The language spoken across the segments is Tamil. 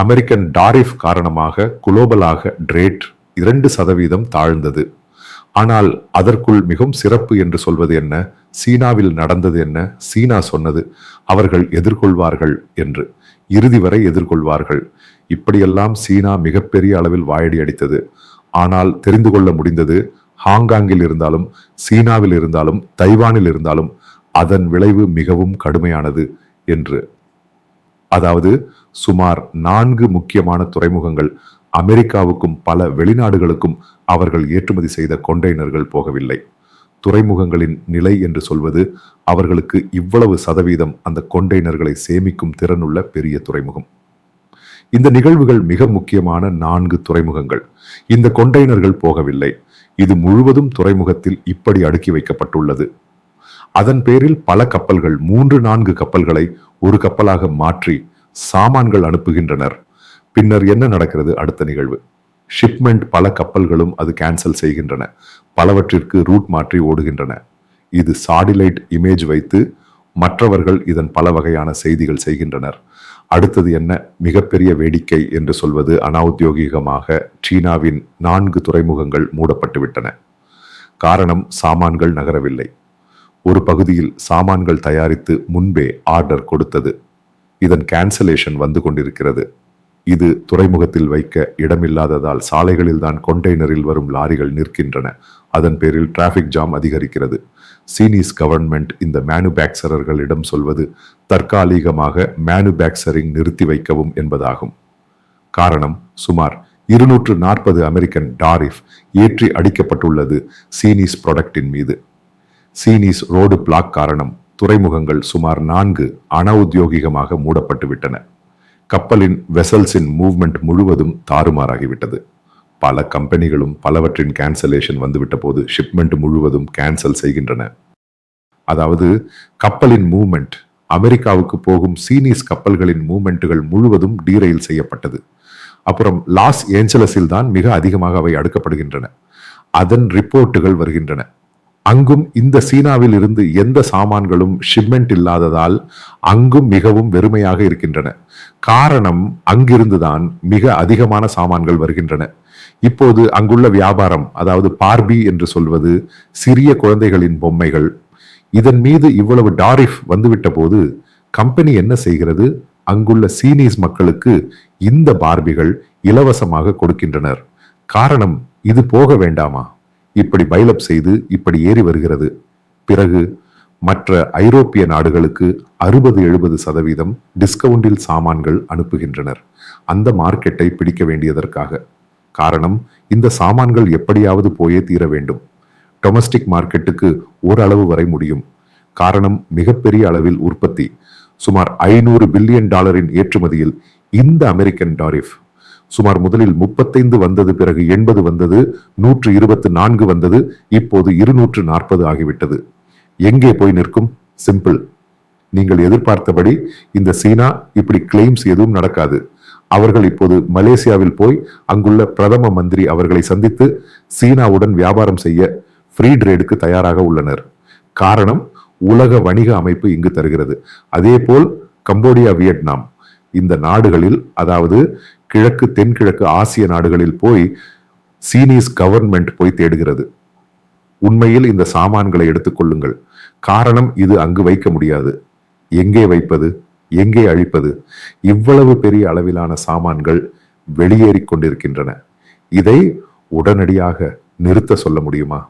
அமெரிக்கன் டாரிஃப் காரணமாக குளோபலாக ட்ரேட் இரண்டு சதவீதம் தாழ்ந்தது. ஆனால் அதற்குள் மிகவும் சிறப்பு என்று சொல்வது என்ன? சீனாவில் நடந்தது என்ன? சீனா சொன்னது அவர்கள் எதிர்கொள்வார்கள் என்று. இறுதி வரை எதிர்கொள்வார்கள். இப்படியெல்லாம் சீனா மிகப்பெரிய அளவில் வாயடி அடித்தது. ஆனால் தெரிந்து கொள்ள முடிந்தது ஹாங்காங்கில் இருந்தாலும் சீனாவில் இருந்தாலும் தைவானில் இருந்தாலும் அதன் விளைவு மிகவும் கடுமையானது என்று. அதாவது சுமார் நான்கு முக்கியமான துறைமுகங்கள் அமெரிக்காவுக்கும் பல வெளிநாடுகளுக்கும் அவர்கள் ஏற்றுமதி செய்த கொண்டெய்னர்கள் போகவில்லை. துறைமுகங்களின் நிலை என்று சொல்வது அவர்களுக்கு இவ்வளவு சதவீதம் அந்த கொண்டெய்னர்களை சேமிக்கும் திறனுள்ள பெரிய துறைமுகம். இந்த நிகழ்வுகள் மிக முக்கியமான நான்கு துறைமுகங்கள். இந்த கொண்டெய்னர்கள் போகவில்லை. இது முழுவதும் துறைமுகத்தில் இப்படி அடுக்கி வைக்கப்பட்டுள்ளது. அதன் பேரில் பல கப்பல்கள் மூன்று நான்கு கப்பல்களை ஒரு கப்பலாக மாற்றி சாமான்கள் அனுப்புகின்றனர். பின்னர் என்ன நடக்கிறது? அடுத்த நிகழ்வு. ஷிப்மெண்ட் பல கப்பல்களும் அது கேன்சல் செய்கின்றன. பலவற்றிற்கு ரூட் மாற்றி ஓடுகின்றன. இது சாடிலைட் இமேஜ் வைத்து மற்றவர்கள் இதன் பல வகையான செய்திகள் செய்கின்றனர். அடுத்தது என்ன? மிகப்பெரிய வேடிக்கை என்று சொல்வது அனௌத்தியோகிகமாக சீனாவின் நான்கு துறைமுகங்கள் மூடப்பட்டுவிட்டன. காரணம் சாமான்கள் நகரவில்லை. ஒரு பகுதியில் சாமான்கள் தயாரித்து முன்பே ஆர்டர் கொடுத்தது. இதன் கேன்சலேஷன் வந்து கொண்டிருக்கிறது. இது துறைமுகத்தில் வைக்க இடமில்லாததால் சாலைகளில் தான் கொண்டெய்னரில் வரும் லாரிகள் நிற்கின்றன. அதன் பேரில் டிராஃபிக் ஜாம் அதிகரிக்கிறது. சீனீஸ் கவர்மெண்ட் இந்த மேனுபேக்சரர்களிடம் சொல்வது தற்காலிகமாக மேனுபேக்சரிங் நிறுத்தி வைக்கவும் என்பதாகும். காரணம் சுமார் இருநூற்று நாற்பது அமெரிக்கன் டாரிஃப் ஏற்றி அடிக்கப்பட்டுள்ளது சீனீஸ் ப்ராடக்டின் மீது. சீனீஸ் ரோடு பிளாக் காரணம் துறைமுகங்கள் சுமார் நான்கு அனவுத்தியோகிகமாக மூடப்பட்டுவிட்டன கப்பலின் வெசல்ஸின் மூவ்மெண்ட் முழுவதும் தாறுமாறாகிவிட்டது. பல கம்பெனிகளும் பலவற்றின் கேன்சலேஷன் வந்துவிட்ட போது ஷிப்மெண்ட் முழுவதும் கேன்சல் செய்கின்றன. அதாவது கப்பலின் மூவ்மெண்ட் அமெரிக்காவுக்கு போகும் சீனீஸ் கப்பல்களின் மூவ்மெண்ட்டுகள் முழுவதும் டீரெயில் செய்யப்பட்டது. அப்புறம் லாஸ் ஏஞ்சலஸில் தான் மிக அதிகமாக அவை அடுக்கப்படுகின்றன. அதன் ரிப்போர்ட்டுகள் வருகின்றன. அங்கும் இந்த சீனாவில் இருந்து எந்த சாமான்களும் ஷிப்மெண்ட் இல்லாததால் அங்கும் மிகவும் வெறுமையாக இருக்கின்றன. காரணம் அங்கிருந்துதான் மிக அதிகமான சாமான்கள் வருகின்றன. இப்போது அங்குள்ள வியாபாரம் அதாவது பார்பி என்று சொல்வது சிறிய குழந்தைகளின் பொம்மைகள். இதன் மீது இவ்வளவு டாரிஃப் வந்துவிட்ட போது கம்பெனி என்ன செய்கிறது? அங்குள்ள சீனீஸ் மக்களுக்கு இந்த பார்பிகள் இலவசமாக கொடுக்கின்றனர். காரணம் இது போக வேண்டாமா? இப்படி பைலப் செய்து இப்படி ஏறி வருகிறது. பிறகு மற்ற ஐரோப்பிய நாடுகளுக்கு அறுபது எழுபது சதவீதம் டிஸ்கவுண்டில் சாமான்கள் அனுப்புகின்றனர். அந்த மார்க்கெட்டை பிடிக்க வேண்டியதற்காக. காரணம் இந்த சாமான்கள் எப்படியாவது போயே தீர வேண்டும். டொமஸ்டிக் மார்க்கெட்டுக்கு ஓரளவு வரை முடியும். காரணம் மிகப்பெரிய அளவில் உற்பத்தி. சுமார் ஐநூறு பில்லியன் டாலரின் ஏற்றுமதியில் இந்த அமெரிக்கன் டாரிஃப் சுமார் முதலில் முப்பத்தைந்து வந்தது பிறகு எண்பது வந்தது நூற்று இருபத்து நான்கு வந்தது இப்போது இருநூற்று நாற்பது ஆகிவிட்டது. எங்கே போய் நிற்கும்? சிம்பிள் நீங்கள் எதிர்பார்த்தபடி இந்த சீனா இப்படி கிளைம்ஸ் எதுவும் நடக்காது. அவர்கள் இப்போது மலேசியாவில் போய் அங்குள்ள பிரதம மந்திரி அவர்களை சந்தித்து சீனாவுடன் வியாபாரம் செய்ய ஃப்ரீ ட்ரேடுக்கு தயாராக உள்ளனர். காரணம் உலக வணிக அமைப்பு இங்கு தருகிறது. அதே போல் கம்போடியா வியட்நாம். இந்த நாடுகளில் அதாவது கிழக்கு தென்கிழக்கு ஆசிய நாடுகளில் போய் சீனீஸ் கவர்மெண்ட் போய் தேடுகிறது. உண்மையில் இந்த சாமான்களை எடுத்துக்கொள்ளுங்கள் காரணம் இது அங்கு வைக்க முடியாது. எங்கே வைப்பது? எங்கே அழிப்பது? இவ்வளவு பெரிய அளவிலான சாமான்கள் வெளியேறி கொண்டிருக்கின்றன. இதை உடனடியாக நிறுத்த சொல்ல முடியுமா?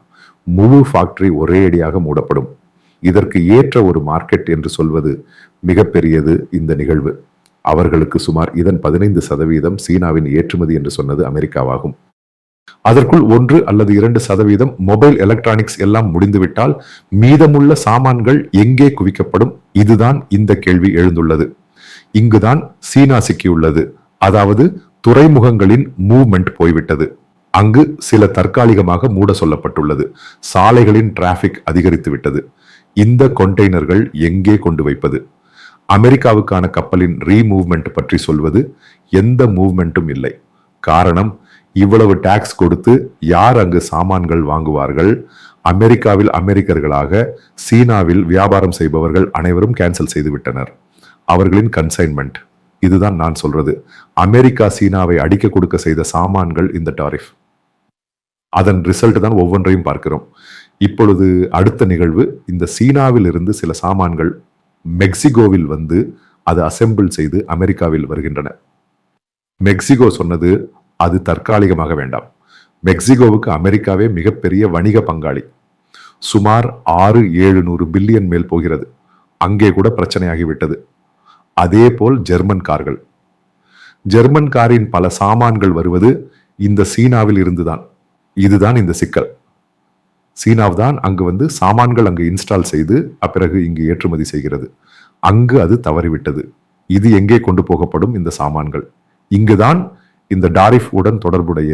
முழு ஃபேக்டரி ஒரே அடியாக மூடப்படும். இதற்கு ஏற்ற ஒரு மார்க்கெட் என்று சொல்வது மிகப்பெரியது இந்த நிகழ்வு. அவர்களுக்கு சுமார் இதன் பதினைந்து சதவீதம் சீனாவின் ஏற்றுமதி என்று சொன்னது அமெரிக்காவாகும். அதற்குள் ஒன்று அல்லது இரண்டு சதவீதம் மொபைல் எலக்ட்ரானிக்ஸ் எல்லாம் முடிந்துவிட்டால் மீதமுள்ள சாமான்கள் எங்கே குவிக்கப்படும்? இதுதான் இந்த கேள்வி எழுந்துள்ளது. இங்குதான் சீனா சிக்கியுள்ளது. அதாவது துறைமுகங்களின் மூவ்மெண்ட் போய்விட்டது. அங்கு சில தற்காலிகமாக மூட சொல்லப்பட்டுள்ளது. சாலைகளின் டிராபிக் அதிகரித்து விட்டது இந்த கொண்டெய்னர்கள் எங்கே கொண்டு வைப்பது? அமெரிக்காவுக்கான கப்பலின் ரீமூவ்மெண்ட் பற்றி சொல்வது எந்த மூவ்மெண்ட்டும் இல்லை. காரணம் இவ்வளவு டாக்ஸ் கொடுத்து யார் அங்கு சாமான்கள் வாங்குவார்கள்? அமெரிக்காவில் அமெரிக்கர்களாக சீனாவில் வியாபாரம் செய்பவர்கள் அனைவரும் கேன்சல் செய்துவிட்டனர். அவர்களின் கன்சைன்மெண்ட் இதுதான் நான் சொல்றது. அமெரிக்கா சீனாவை அடிக்க கொடுக்க செய்த சாமான்கள் இந்த டாரிஃப் அதன் ரிசல்ட் தான் ஒவ்வொன்றையும் பார்க்கிறோம். இப்பொழுது அடுத்த நிகழ்வு இந்த சீனாவில் இருந்து சில சாமான்கள் மெக்சிகோவில் வந்து அது அசெம்பிள் செய்து அமெரிக்காவில் வருகின்றன. மெக்சிகோ சொன்னது அது தற்காலிகமாக வேண்டாம். மெக்சிகோவுக்கு அமெரிக்காவே மிகப்பெரிய வணிக பங்காளி. சுமார் ஆறு ஏழு நூறு பில்லியன் மேல் போகிறது. அங்கே கூட பிரச்சனையாகிவிட்டது. அதே போல் ஜெர்மன் கார்கள். ஜெர்மன் காரின் பல சாமான்கள் வருவது இந்த சீனாவில் இருந்துதான். இதுதான் இந்த சிக்கல். சீனாவ் தான் அங்கு வந்து சாமான்கள் அங்கு இன்ஸ்டால் செய்து அப்பிறகு இங்கு ஏற்றுமதி செய்கிறது. அங்கு அது தவறிவிட்டது. இது எங்கே கொண்டு போகப்படும் இந்த சாமான்கள்? இங்குதான் இந்த டாரிஃப் உடன் தொடர்புடைய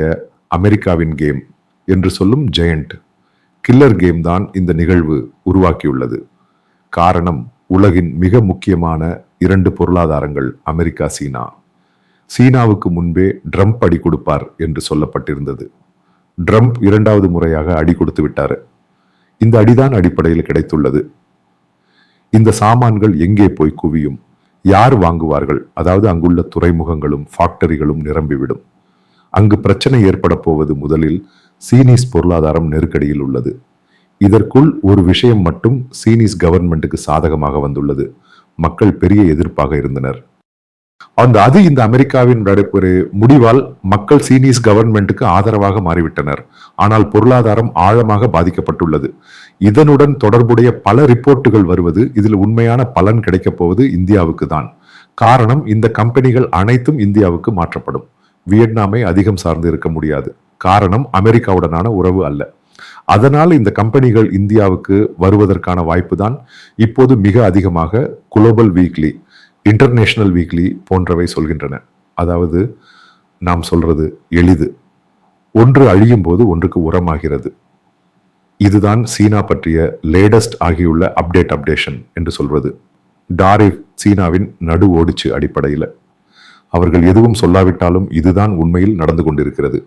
அமெரிக்காவின் கேம் என்று சொல்லும் ஜெயண்ட் கில்லர் கேம் தான் இந்த நிகழ்வு உருவாக்கியுள்ளது. காரணம் உலகின் மிக முக்கியமான இரண்டு பொருளாதாரங்கள் அமெரிக்கா சீனா. சீனாவுக்கு முன்பே ட்ரம்ப் அடி கொடுப்பார் என்று சொல்லப்பட்டிருந்தது. ட்ரம்ப் இரண்டாவது முறையாக அடி கொடுத்து விட்டார். இந்த அடிதான் அடிப்படையில் கிடைத்துள்ளது. இந்த சாமான்கள் எங்கே போய் குவியும்? யார் வாங்குவார்கள்? அதாவது அங்குள்ள துறைமுகங்களும் ஃபேக்டரிகளும் நிரம்பிவிடும். அங்கு பிரச்சனை ஏற்பட போவது முதலில் சீனீஸ் பொருளாதாரம் நெருக்கடியில் உள்ளது. இதற்குள் ஒரு விஷயம் மட்டும் சீனீஸ் கவர்மெண்ட்டுக்கு சாதகமாக வந்துள்ளது. மக்கள் பெரிய எதிர்ப்பாக இருந்தனர். அந்த அது இந்த அமெரிக்காவின் ஒரு முடிவால் மக்கள் சீனீஸ் கவர்மெண்ட்டுக்கு ஆதரவாக மாறிவிட்டனர். ஆனால் பொருளாதாரம் ஆழமாக பாதிக்கப்பட்டுள்ளது. இதனுடன் தொடர்புடைய பல ரிப்போர்ட்டுகள் வருவது இதில் உண்மையான பலன் கிடைக்கப் போவது இந்தியாவுக்கு தான் காரணம் இந்த கம்பெனிகள் அனைத்தும் இந்தியாவுக்கு மாற்றப்படும். வியட்நாமை அதிகம் சார்ந்து இருக்க முடியாது. காரணம் அமெரிக்காவுடனான உறவு அல்ல. அதனால் இந்த கம்பெனிகள் இந்தியாவுக்கு வருவதற்கான வாய்ப்பு தான் இப்போது மிக அதிகமாக குளோபல் வீக்லி இன்டர்நேஷ்னல் வீக்லி போன்றவை சொல்கின்றன. அதாவது நாம் சொல்றது எளிது. ஒன்று அழியும் போது ஒன்றுக்கு உரமாகிறது. இதுதான் சீனா பற்றிய லேட்டஸ்ட் ஆகியுள்ள அப்டேட் அப்டேஷன் என்று சொல்வது. டாரிஃப் சீனாவின் நடு ஓடிச்சு அடிப்படையில். அவர்கள் எதுவும் சொல்லாவிட்டாலும் இதுதான் உண்மையில் நடந்து கொண்டிருக்கிறது.